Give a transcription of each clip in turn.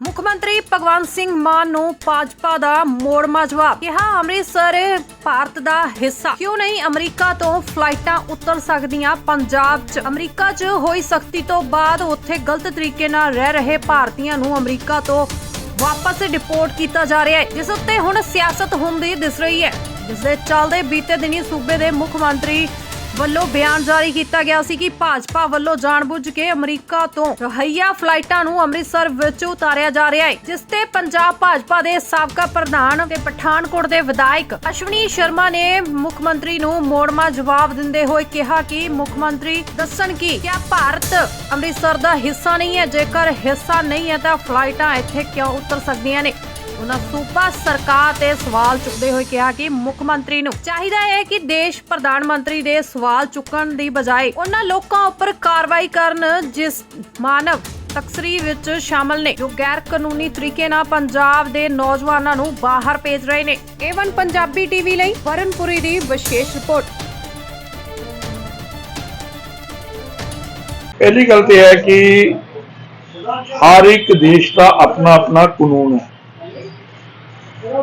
ਮੁੱਖ ਮੰਤਰੀ ਭਗਵੰਤ ਸਿੰਘ ਮਾਨ ਨੂੰ ਭਾਜਪਾ ਦਾ ਮੋੜਮਾ ਜਵਾਬ। ਕਿਹਾ, ਅੰਮ੍ਰਿਤਸਰ ਭਾਰਤ ਦਾ ਹਿੱਸਾ। ਕਿਉਂ ਨਹੀਂ ਅਮਰੀਕਾ ਤੋਂ ਫਲਾਈਟਾਂ ਉਤਰ ਸਕਦੀਆਂ ਪੰਜਾਬ 'ਚ? ਅਮਰੀਕਾ 'ਚ ਹੋਈ ਸਖਤੀ ਤੋਂ ਬਾਅਦ ਉੱਥੇ ਗਲਤ ਤਰੀਕੇ ਨਾਲ ਰਹਿ ਰਹੇ ਭਾਰਤੀਆਂ ਨੂੰ ਅਮਰੀਕਾ ਤੋਂ ਵਾਪਸ ਡਿਪੋਰਟ ਕੀਤਾ ਜਾ ਰਿਹਾ ਹੈ, ਜਿਸ ਉੱਤੇ ਹੁਣ ਸਿਆਸਤ ਹੁੰਦੀ ਦਿਸ ਰਹੀ ਹੈ। ਜਿਸ ਦੇ ਚੱਲਦੇ ਬੀਤੇ ਦਿਨੀ ਸੂਬੇ ਦੇ ਮੁੱਖ ਮੰਤਰੀ ਵੱਲੋਂ ਬਿਆਨ ਜਾਰੀ ਕੀਤਾ ਗਿਆ ਸੀ ਕਿ ਭਾਜਪਾ ਵੱਲੋਂ ਜਾਣਬੁੱਝ ਕੇ ਅਮਰੀਕਾ ਤੋਂ ਰਹੀਆ ਫਲਾਈਟਾਂ ਨੂੰ ਅੰਮ੍ਰਿਤਸਰ ਵਿੱਚ ਉਤਾਰਿਆ ਜਾ ਰਿਹਾ ਹੈ, ਜਿਸ ਤੇ ਪੰਜਾਬ ਭਾਜਪਾ ਦੇ ਸਾਬਕਾ ਪ੍ਰਧਾਨ ਤੇ ਪਠਾਨਕੋਟ ਦੇ ਵਿਧਾਇਕ ਅਸ਼ਵਨੀ ਸ਼ਰਮਾ ਨੇ ਮੁੱਖ ਮੰਤਰੀ ਨੂੰ ਮੋੜਮਾ ਜਵਾਬ ਦਿੰਦੇ ਹੋਏ ਕਿਹਾ ਕਿ ਮੁੱਖ ਮੰਤਰੀ ਦੱਸਣ ਕਿ ਕਿਆ ਭਾਰਤ ਅੰਮ੍ਰਿਤਸਰ ਦਾ ਹਿੱਸਾ ਨਹੀਂ ਹੈ, ਜੇਕਰ ਹਿੱਸਾ ਨਹੀਂ ਹੈ ਤਾਂ ਫਲਾਈਟਾਂ ਇੱਥੇ ਕਿਉਂ ਉਤਰ ਸਕਦੀਆਂ ਨੇ। ਉਹਨਾਂ ਸੂਬਾ ਸਰਕਾਰ ਤੇ ਸਵਾਲ ਚੁੱਕਦੇ ਹੋਏ ਕਿਹਾ ਕਿ ਮੁੱਖ ਮੰਤਰੀ ਨੂੰ ਚਾਹੀਦਾ ਹੈ ਕਿ ਦੇਸ਼ ਪ੍ਰਧਾਨ ਮੰਤਰੀ ਦੇ ਸਵਾਲ ਚੁੱਕਣ ਦੀ ਬਜਾਏ ਉਹਨਾਂ ਲੋਕਾਂ ਉੱਪਰ ਕਾਰਵਾਈ ਕਰਨ, ਜਿਸ ਮਾਨਵ ਤਕਸਰੀ ਵਿੱਚ ਸ਼ਾਮਲ ਨੇ, ਜੋ ਗੈਰ ਕਾਨੂੰਨੀ ਤਰੀਕੇ ਨਾਲ ਪੰਜਾਬ ਦੇ ਨੌਜਵਾਨਾਂ ਨੂੰ ਬਾਹਰ ਭੇਜ ਰਹੇ ਨੇ। ਏਵਨ ਪੰਜਾਬੀ ਟੀਵੀ ਲਈ ਵਰਨਪੁਰੀ ਦੀ ਵਿਸ਼ੇਸ਼ ਰਿਪੋਰਟ। ਪਹਿਲੀ ਗੱਲ ਤੇ ਹੈ ਕਿ ਹਰ ਇੱਕ ਦੇਸ਼ ਦਾ ਆਪਣਾ ਆਪਣਾ ਕਾਨੂੰਨ ਹੈ।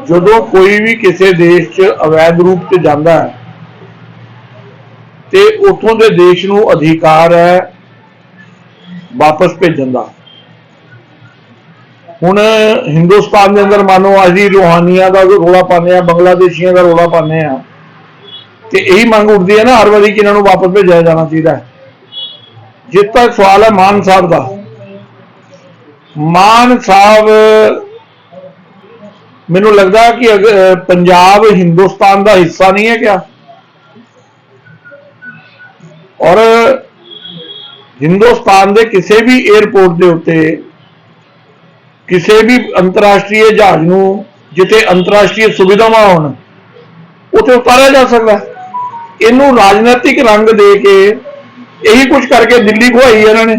ਜਦੋਂ ਕੋਈ ਵੀ ਕਿਸੇ ਦੇਸ਼ 'ਚ ਅਵੈਧ ਰੂਪ 'ਚ ਜਾਂਦਾ ਹੈ, ਤੇ ਉਥੋਂ ਦੇ ਦੇਸ਼ ਨੂੰ ਅਧਿਕਾਰ ਹੈ ਵਾਪਸ ਭੇਜਣ ਦਾ। ਹੁਣ ਹਿੰਦੁਸਤਾਨ ਦੇ ਅੰਦਰ ਮੰਨੋ ਅਸੀਂ ਰੋਹਾਨੀਆਂ ਦਾ ਰੋਲਾ ਪਾਉਂਦੇ ਆ ਬੰਗਲਾਦੇਸ਼ੀਆਂ ਦਾ ਰੋਲਾ ਪਾਉਂਦੇ ਆ ਤੇ ਇਹੀ ਮੰਗ ਉੱਠਦੀ ਹੈ ਨਾ ਹਰ ਵਾਰੀ ਕਿ ਇਹਨਾਂ ਨੂੰ ਵਾਪਸ ਭੇਜਿਆ ਜਾਣਾ ਚਾਹੀਦਾ ਹੈ। ਜਿੱਥੇ ਤੱਕ ਸਵਾਲ ਹੈ ਮਾਨ ਸਾਹਿਬ ਦਾ। ਮਾਨ ਸਾਹਿਬ ਮੈਨੂੰ ਲੱਗਦਾ ਕਿ ਅਗ- ਪੰਜਾਬ ਹਿੰਦੁਸਤਾਨ ਦਾ ਹਿੱਸਾ ਨਹੀਂ ਹੈ ਕਿਆ? ਔਰ ਹਿੰਦੁਸਤਾਨ ਦੇ ਕਿਸੇ ਵੀ 에ਅਰਪੋਰਟ ਦੇ ਉੱਤੇ ਕਿਸੇ ਵੀ ਅੰਤਰਰਾਸ਼ਟਰੀ ਜਹਾਜ਼ ਨੂੰ ਜਿੱਥੇ ਅੰਤਰਰਾਸ਼ਟਰੀ ਸੁਵਿਧਾਵਾਂ ਹੋਣ, ਉੱਥੇ ਉਤਾਰਿਆ ਜਾ ਸਕਦਾ। ਇਹਨੂੰ ਰਾਜਨੀਤਿਕ ਰੰਗ ਦੇ ਕੇ ਇਹੀ ਕੁਝ ਕਰਕੇ ਦਿੱਲੀ ਖੁਆਈ ਇਹਨਾਂ ਨੇ।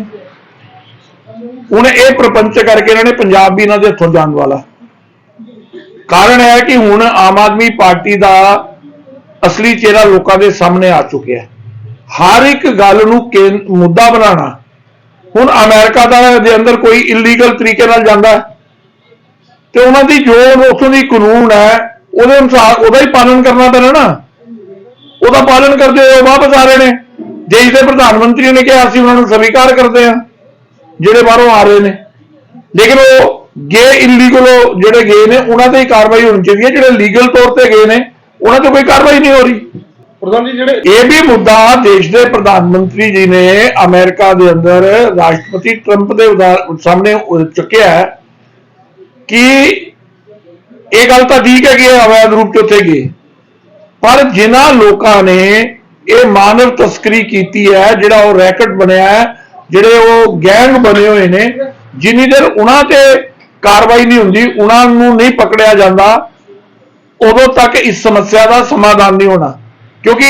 ਹੁਣ ਇਹ ਪ੍ਰਪੰਚ ਕਰਕੇ ਇਹਨਾਂ ਨੇ ਪੰਜਾਬ ਵੀ ਇਹਨਾਂ ਦੇ ਹੱਥੋਂ ਜਾਣ ਵਾਲਾ। ਕਾਰਨ ਹੈ ਕਿ ਹੁਣ ਆਮ ਆਦਮੀ ਪਾਰਟੀ ਦਾ ਅਸਲੀ ਚਿਹਰਾ ਲੋਕਾਂ ਦੇ ਸਾਹਮਣੇ ਆ ਚੁੱਕਿਆ ਹੈ। ਹਰ ਇੱਕ ਗੱਲ ਨੂੰ ਕੇਂ- ਮੁੱਦਾ ਬਣਾਉਣਾ। ਹੁਣ ਅਮਰੀਕਾ ਦਾ ਦੇ ਅੰਦਰ ਕੋਈ ਇਲੀਗਲ ਤਰੀਕੇ ਨਾਲ ਜਾਂਦਾ ਤੇ ਉਹਨਾਂ ਦੀ ਜੋ ਉੱਥੋਂ ਦੀ ਕਾਨੂੰਨ ਹੈ, ਉਹਦੇ ਅਨੁਸਾਰ ਉਹਦਾ ਹੀ ਪਾਲਣ ਕਰਨਾ ਪੈਣਾ ਨਾ। ਉਹਦਾ ਪਾਲਣ ਕਰਦੇ ਹੋਏ ਵਾਪਸ ਆ ਰਹੇ ਨੇ। ਦੇਸ਼ ਦੇ ਪ੍ਰਧਾਨ ਮੰਤਰੀ ਨੇ ਕਿਹਾ ਅਸੀਂ ਉਹਨਾਂ ਨੂੰ ਸਵੀਕਾਰ ਕਰਦੇ ਹਾਂ ਜਿਹੜੇ ਬਾਹਰੋਂ ਆ ਰਹੇ ਨੇ। ਲੇਕਿਨ ਉਹ ਗਏ ਇਲੀਗਲ ਜਿਹੜੇ ਗਏ ਨੇ ਉਹਨਾਂ ਤੇ ਹੀ ਕਾਰਵਾਈ ਹੋਣੀ ਚਾਹੀਦੀ ਹੈ ਜਿਹੜੇ ਲੀਗਲ ਤੌਰ ਤੇ ਗਏ ਨੇ ਉਹਨਾਂ ਤੇ ਕੋਈ ਕਾਰਵਾਈ ਨਹੀਂ ਹੋ ਰਹੀ। ਪ੍ਰਧਾਨ ਜੀ ਜਿਹੜੇ ਇਹ ਵੀ ਮੁੱਦਾ ਦੇਸ਼ ਦੇ ਪ੍ਰਧਾਨ ਮੰਤਰੀ ਜੀ ਨੇ ਅਮਰੀਕਾ ਦੇ ਅੰਦਰ ਰਾਸ਼ਟਰਪਤੀ ਟਰੰਪ ਦੇ ਸਾਹਮਣੇ ਚੁੱਕਿਆ ਹੈ ਕਿ ਇਹ ਗੱਲ ਤਾਂ ਠੀਕ ਹੈ ਕਿ ਇਹ ਅਵੈਧ ਰੂਪ ਚ ਉੱਥੇ ਗਏ। ਪਰ ਜਿਨ੍ਹਾਂ ਲੋਕਾਂ ਨੇ ਇਹ ਮਾਨਵ ਤਸਕਰੀ ਕੀਤੀ ਹੈ ਜਿਹੜਾ ਉਹ ਰੈਕਟ ਬਣਿਆ ਹੈ ਜਿਹੜੇ ਉਹ ਗੈਂਗ ਬਣੇ ਹੋਏ ਨੇ ਜਿੰਨੀ ਦੇਰ ਉਹਨਾਂ ਤੇ ਕਾਰਵਾਈ ਨਹੀਂ ਹੁੰਦੀ, ਉਹਨਾਂ ਨੂੰ ਨਹੀਂ ਪਕੜਿਆ ਜਾਂਦਾ, ਉਦੋਂ ਤੱਕ ਇਸ ਸਮੱਸਿਆ ਦਾ ਸਮਾਧਾਨ ਨਹੀਂ ਹੋਣਾ। ਕਿਉਂਕਿ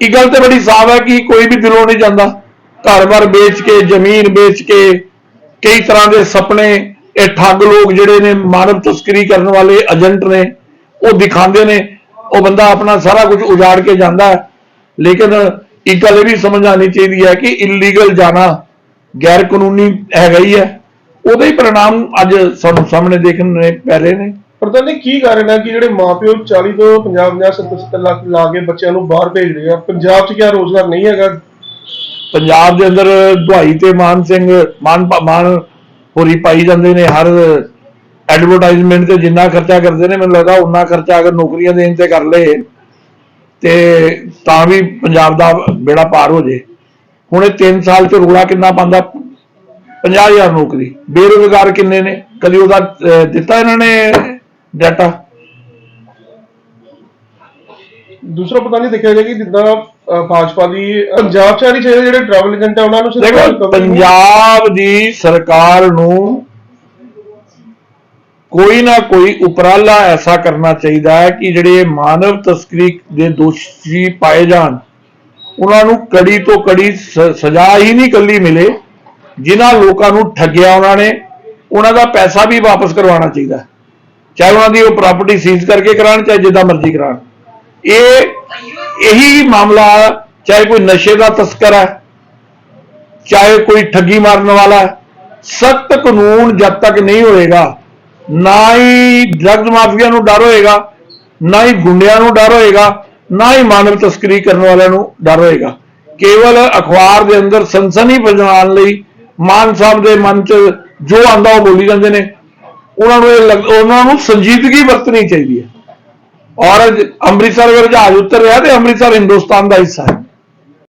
ਇਹ ਗੱਲ ਤੇ ਬੜੀ ਸਾਫ਼ ਹੈ ਕਿ ਕੋਈ ਵੀ ਦਿਲੋਂ ਨਹੀਂ ਜਾਂਦਾ। ਘਰ-ਬਾਰ ਵੇਚ ਕੇ, ਜ਼ਮੀਨ ਵੇਚ ਕੇ, ਕਈ ਤਰ੍ਹਾਂ ਦੇ ਸੁਪਨੇ, ਇਹ ਠੱਗ ਲੋਕ ਜਿਹੜੇ ਨੇ ਮਾਨਵ ਤਸਕਰੀ ਕਰਨ ਵਾਲੇ ਏਜੰਟ ਨੇ, ਉਹ ਦਿਖਾਉਂਦੇ ਨੇ, ਉਹ ਬੰਦਾ ਆਪਣਾ ਸਾਰਾ ਕੁਝ ਉਜਾੜ ਕੇ ਜਾਂਦਾ ਹੈ। ਲੇਕਿਨ ਇੱਕ ਗੱਲ ਇਹ ਵੀ ਸਮਝ ਆਉਣੀ ਚਾਹੀਦੀ ਹੈ ਕਿ ਇਲੀਗਲ ਜਾਣਾ ਗੈਰ ਕਾਨੂੰਨੀ ਹੈਗਾ ਹੀ ਹੈ। ਉਹਦੇ ਹੀ ਪ੍ਰਣਾਮ ਅੱਜ ਸਾਨੂੰ ਸਾਹਮਣੇ ਦੇਖਣ ਨੇ ਪੈ ਨੇ। ਪਰ ਤਾਂ ਇਹ ਕੀ ਕਾਰਨ ਹੈ ਕਿ ਜਿਹੜੇ ਮਾਪਿਓ 40 ਤੋਂ 50 50 70 ਲੱਖ ਲਾ ਕੇ ਬੱਚਿਆਂ ਨੂੰ ਬਾਹਰ ਭੇਜ ਆ। ਪੰਜਾਬ 'ਚ ਕਿਆ ਰੋਜ਼ਗਾਰ ਨਹੀਂ ਹੈਗਾ? ਪੰਜਾਬ ਦੇ ਅੰਦਰ ਦੁਹਾਈ ਤੇ ਮਾਨ ਸਿੰਘ ਮਾਨ ਮਾਨ ਹੋਰੀ ਪਾਈ ਜਾਂਦੇ ਨੇ। ਹਰ ਐਡਵਰਟਾਈਜ਼ਮੈਂਟ ਤੇ ਜਿੰਨਾ ਖਰਚਾ ਕਰਦੇ ਨੇ ਮੈਨੂੰ ਲੱਗਦਾ ਉਨਾ ਖਰਚਾ ਅਗਰ ਨੌਕਰੀਆਂ ਦੇਣ ਤੇ ਕਰ ਲਏ ਤੇ ਤਾਂ ਵੀ ਪੰਜਾਬ ਦਾ ਬੇੜਾ ਪਾਰ ਹੋ ਜੇ। ਹੁਣ ਇਹ 3 ਸਾਲ ਚ ਰੋਲਾ ਕਿੰਨਾ ਪਾਉਂਦਾ? 50000 ਨੌਕਰੀ। ਬੇਰੁਜ਼ਗਾਰ ਕਿੰਨੇ ਨੇ? ਕਦੀ ਉਹਦਾ ਦਿੱਤਾ ਇਹਨਾਂ ਨੇ ਡਾਟਾ? ਦੂਸਰਾ ਪਤਾ ਨਹੀਂ ਦੇਖਿਆ ਗਿਆ ਕਿ ਜਿੱਦਾਂ ਭਾਜਪਾ ਦੀ ਪੰਜਾਬ 'ਚ ਆਣੀ ਚਾਹੀਦੇ ਜਿਹੜੇ ਟਰੈਵਲ ਏਜੰਟ ਆ ਉਹਨਾਂ ਨੂੰ ਦੇਖੋ ਪੰਜਾਬ ਦੀ ਸਰਕਾਰ ਨੂੰ ਕੋਈ ਨਾ ਕੋਈ ਉਪਰਾਲਾ ਐਸਾ ਕਰਨਾ ਚਾਹੀਦਾ ਹੈ ਕਿ ਜਿਹੜੇ ਮਾਨਵ ਤਸਕਰੀ ਦੇ ਦੋਸ਼ੀ ਪਾਏ ਜਾਣ। ਉਹਨਾਂ ਨੂੰ ਕੜੀ ਤੋਂ ਕੜੀ ਸਜ਼ਾ ਹੀ ਨਹੀਂ ਕੱਲੀ ਮਿਲੇ। ਜਿਨ੍ਹਾਂ ਲੋਕਾਂ ਨੂੰ ਠੱਗਿਆ ਉਹਨਾਂ ਨੇ, ਉਹਨਾਂ ਦਾ ਪੈਸਾ ਵੀ ਵਾਪਸ ਕਰਵਾਉਣਾ ਚਾਹੀਦਾ ਚਾਹੇ ਉਹਨਾਂ ਦੀ ਉਹ ਪ੍ਰਾਪਰਟੀ ਸੀਜ਼ ਕਰਕੇ ਕਰਾਉਣ, ਚਾਹੇ ਜਿੱਦਾਂ ਮਰਜ਼ੀ ਕਰਾਉਣ। ਇਹ ਇਹੀ ਮਾਮਲਾ, ਚਾਹੇ ਕੋਈ ਨਸ਼ੇ ਦਾ ਤਸਕਰ ਹੈ, ਚਾਹੇ ਕੋਈ ਠੱਗੀ ਮਾਰਨ ਵਾਲਾ ਹੈ, ਸਖਤ ਕਾਨੂੰਨ ਜਦ ਤੱਕ ਨਹੀਂ ਹੋਏਗਾ, ਨਾ ਹੀ ਡਰੱਗਸ ਮਾਫੀਆ ਨੂੰ ਡਰ ਹੋਏਗਾ, ਨਾ ਹੀ ਗੁੰਡਿਆਂ ਨੂੰ ਡਰ ਹੋਏਗਾ, ਨਾ ਹੀ ਮਾਨਵ ਤਸਕਰੀ ਕਰਨ ਵਾਲਿਆਂ ਨੂੰ ਡਰ ਹੋਏਗਾ। ਕੇਵਲ ਅਖਬਾਰ ਦੇ ਅੰਦਰ ਸਨਸਨੀ ਫੈਲਾਉਣ ਲਈ ਮਾਨ ਸਾਹਿਬ ਦੇ ਮਨ 'ਚ ਜੋ ਆਂਦਾ ਉਹ ਬੋਲੀ ਜਾਂਦੇ ਨੇ। ਉਹਨਾਂ ਨੂੰ ਇਹ ਲੱਗ- ਉਹਨਾਂ ਨੂੰ ਸੰਜੀਦਗੀ ਵਰਤਣੀ ਚਾਹੀਦੀ ਹੈ। ਔਰ ਅੰਮ੍ਰਿਤਸਰ ਅਗਰ ਜਹਾਜ਼ ਉਤਰ ਰਿਹਾ ਤੇ ਅੰਮ੍ਰਿਤਸਰ ਹਿੰਦੁਸਤਾਨ ਦਾ ਹਿੱਸਾ ਹੈ।